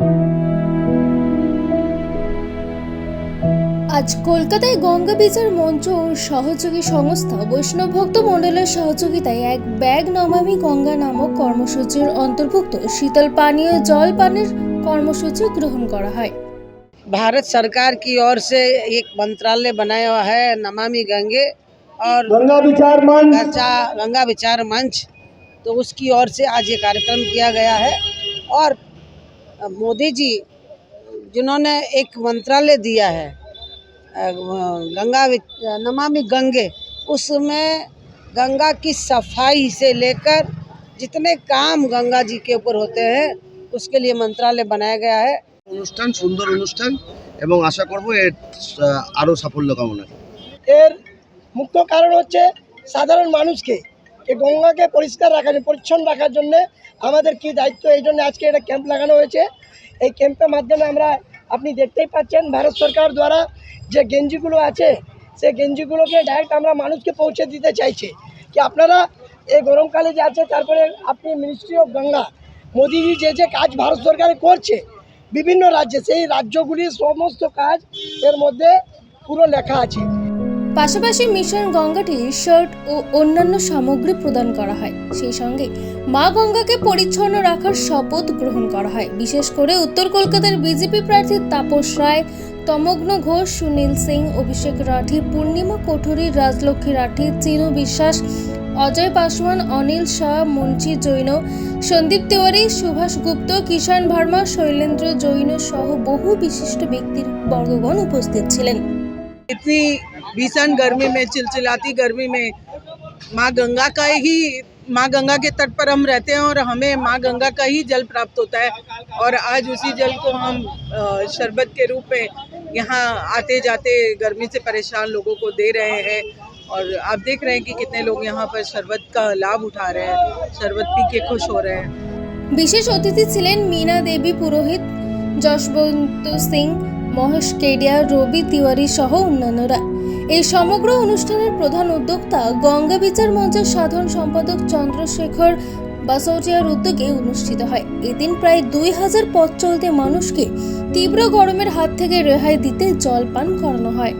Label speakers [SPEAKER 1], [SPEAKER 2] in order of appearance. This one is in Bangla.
[SPEAKER 1] আজ কলকাতায় গঙ্গা বিচার মঞ্চ ও সহযোগী সংস্থা বৈষ্ণব ভক্ত মণ্ডলের সহযোগিতায় এক ব্যাগ নমামি গঙ্গা নামক কর্মসূচির অন্তর্ভুক্ত শীতল পানীয় জল পানের কর্মসূচি গ্রহণ করা হয়।
[SPEAKER 2] ভারত সরকার কি ওর সে এক মন্ত্রালয় বানা হয় নমামি গঙ্গে? আর গঙ্গা
[SPEAKER 3] বিচার মঞ্চ। আচ্ছা,
[SPEAKER 2] গঙ্গা বিচার মঞ্চ। তো तो उसकी ओर से आज ये कार्यक्रम किया गया है और मोदी जी जिन्होंने एक मंत्रालय दिया है अ, गंगा विच- नमामि गंगे उसमें गंगा की सफाई से लेकर जितने काम गंगा जी के ऊपर होते हैं उसके लिए मंत्रालय बनाया गया है
[SPEAKER 4] অনুষ্ঠান সুন্দর অনুষ্ঠান এবং আশা করব এর আহ, আরো সাফল্য কামনা করি।
[SPEAKER 3] এর মুখ্য কারণ হচ্ছে সাধারণ মানুষকে এই গঙ্গাকে পরিষ্কার রাখার পরিচ্ছন্ন রাখার জন্য আমাদের কি দায়িত্ব এই জন্য আজকে এটা ক্যাম্প লাগানো হয়েছে। এই ক্যাম্পের মাধ্যমে আমরা, আপনি দেখতেই পাচ্ছেন, ভারত সরকার দ্বারা যে গেঞ্জিগুলো আছে, সেই গেঞ্জিগুলোকে ডাইরেক্ট আমরা মানুষকে পৌঁছে দিতে চাইছি। কি আপনারা এই গরমকালে যে আছে, তারপরে আপনি মিনিস্ট্রি অফ গঙ্গা মোদিজি যে যে কাজ ভারত সরকারে করছে, বিভিন্ন রাজ্যে, সেই রাজ্যগুলির সমস্ত কাজ এর মধ্যে পুরো লেখা আছে।
[SPEAKER 1] পাশাপাশি মিশন গঙ্গাটি শার্ট ও অন্যান্য সামগ্রী প্রদান করা হয়। সেই সঙ্গে মা গঙ্গাকে পরিচ্ছন্ন রাখার শপথ গ্রহণ করা হয়। বিশেষ করে উত্তর কলকাতার বিজেপি প্রার্থী তাপস রায়, তমগ্ন ঘোষ, সুনীল সিং, অভিষেক রাঠি, পূর্ণিমা কোঠরি, রাজলক্ষ্মী রাঠি, চিনু বিশ্বাস, অজয় পাসওয়ান, অনিল শাহ, মুন্সি জৈন, সন্দীপ তিওয়ারি, সুভাষ গুপ্ত, কিষাণ ভার্মা, শৈলেন্দ্র জৈন সহ বহু বিশিষ্ট ব্যক্তির বর্গগণ উপস্থিত ছিলেন।
[SPEAKER 2] इतनी भीषण गर्मी में चिलचिलाती गर्मी में माँ गंगा का ही माँ गंगा के तट पर हम रहते हैं और हमें माँ गंगा का ही जल प्राप्त होता है और आज उसी जल को हम अ, शरबत के रूप में यहाँ आते जाते गर्मी से परेशान लोगों को दे रहे हैं और आप देख रहे हैं कि कितने लोग यहाँ पर शरबत का लाभ उठा रहे हैं शरबत पी के खुश हो रहे हैं
[SPEAKER 1] বিশেষ অতিথি ছিলেন মীনা দেবী পুরোহিত যশবন্ত সিং মহেশ কেডিয়া, রবি তিওয়ারি সহ অন্যান্যরা। এই সমগ্র অনুষ্ঠানের প্রধান উদ্যোক্তা গঙ্গা বিচার মঞ্চের সাধারণ সম্পাদক চন্দ্রশেখর বাসৌটিয়ার উদ্যোগে অনুষ্ঠিত হয়। এদিন প্রায় দুই হাজার পথ চলতে মানুষকে তীব্র গরমের হাত থেকে রেহাই দিতে জল পান করানো হয়।